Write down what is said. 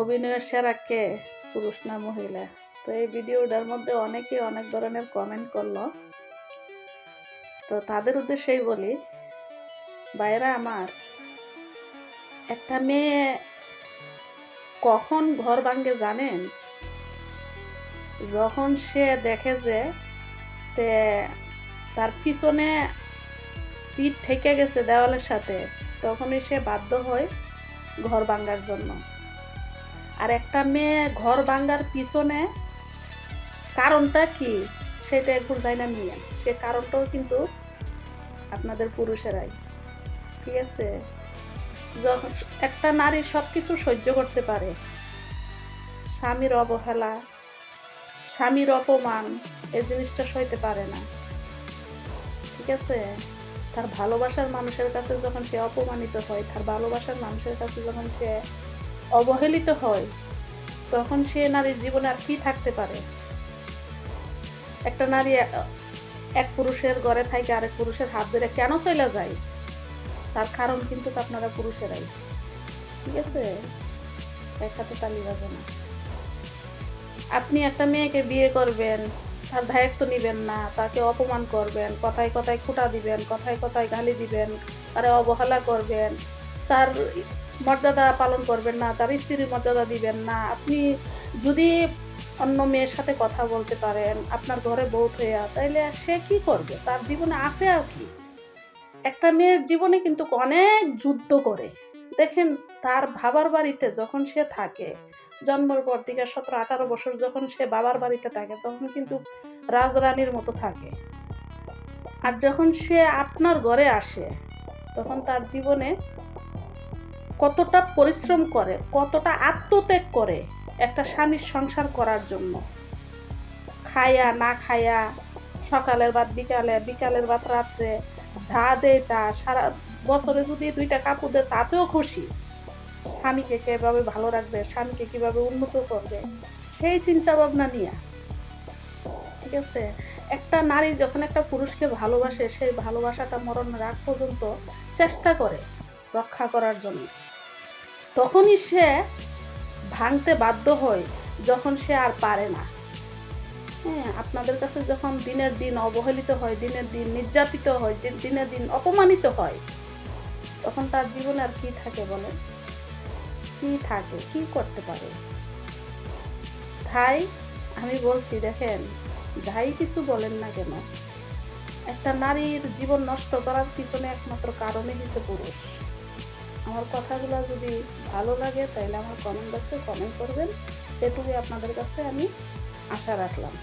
অভিনয়ের সেরা কে? পুরুষ না মহিলা? তো এই ভিডিওটার মধ্যে অনেকে অনেক ধরনের কমেন্ট করল। তো তাদের উদ্দেশ্যেই বলি বাইরা আমার, একটা মেয়ে কখন ঘর ভাঙ্গে জানেন? যখন সে দেখে যে তার পিছনে পিঠ ঠেকে গেছে দেওয়ালের সাথে, তখনই সে বাধ্য হয় ঘর ভাঙ্গার জন্য। আর একটা মেয়ে ঘর ভাঙ্গার পিছনে কারণটা কি? সেটা একটু যাই না মেয়ে। সে কারণটাও কিন্তু আপনাদের পুরুষেরাই। ঠিক আছে? যখন একটা নারী সব কিছু সহ্য করতে পারে, স্বামীর অবহেলা, স্বামীর অপমান, এই জিনিসটা সইতে পারে না। ঠিক আছে? তার ভালোবাসার মানুষের কাছে যখন সে অপমানিত হয়, তার ভালোবাসার মানুষের কাছে যখন সে অবহেলিত হয়, তখন সে নারীর জীবনে আর কি থাকতে পারে? একটা নারী এক পুরুষের ঘরে থাকে, আরেক পুরুষের হাত ধরে কেন চলে যায়? তার কারণ কিন্তু আপনারা পুরুষেরাই। ঠিক আছে? এক হাতে তালি বাজে না আপনি একটা মেয়েকে বিয়ে করবেন তার দায়িত্ব নেবেন না, তাকে অপমান করবেন, কথায় কথায় খুঁটা দিবেন, কথায় কথায় গালি দিবেন, তারে অবহেলা করবেন, তার মর্যাদা পালন করবেন না, তার স্ত্রীর মর্যাদা দিবেন না। আপনি যদি অন্য মেয়ের সাথে কথা বলতে পারেন, আপনার ঘরে বউ হইয়া, তাইলে সে কি করবে? তার জীবনে আছে আর কি। একটা মেয়ের জীবনে কিন্তু অনেক যুদ্ধ করে। দেখেন, তার বাবার বাড়িতে যখন সে থাকে, জন্মের পর থেকে সতেরো, আঠারো বছর যখন সে বাবার বাড়িতে থাকে, তখন কিন্তু রাজরানীর মতো থাকে। আর যখন সে আপনার ঘরে আসে, তখন তার জীবনে কতটা পরিশ্রম করে, কতটা আত্মত্যাগ করে একটা স্বামীর সংসার করার জন্য। খায়া, না খায়া, সকালের বাদ বিকালে, বিকালের বাদ রাত্রে যা দেয় তা, সারা বছরে যদি দুইটা কাপড় দেয়, তাতেও খুশি। স্বামীকে কীভাবে ভালো রাখবে, স্বামীকে কীভাবে উন্নত করবে, সেই চিন্তা ভাবনা নিয়ে। ঠিক আছে? একটা নারী যখন একটা পুরুষকে ভালোবাসে, সেই ভালোবাসাটা মরণ রাগ পর্যন্ত চেষ্টা করে রক্ষা করার জন্য। তখনই সে ভাঙতে বাধ্য হয়, যখন সে আর পারে না। হ্যাঁ আপনাদের কাছে যখন দিনের দিন অবহেলিত হয়, দিনের দিন নির্যাতিত হয় দিন- দিনের দিন অপমানিত হয়, তখন তার জীবনে আর কি থাকে বলে কি থাকে? কি করতে পারে? তাই আমি বলছি, দেখেন, যাই কিছু বলেন না কেন, একটা নারীর জীবন নষ্ট করার পিছনে একমাত্র কারণই হচ্ছে পুরুষ। আমার কথাগুলো যদি ভালো লাগে, তাহলে আমার কমেন্ট বক্সে কমেন্ট করবেন। সেটুকুই আপনাদের কাছে আমি আশা রাখলাম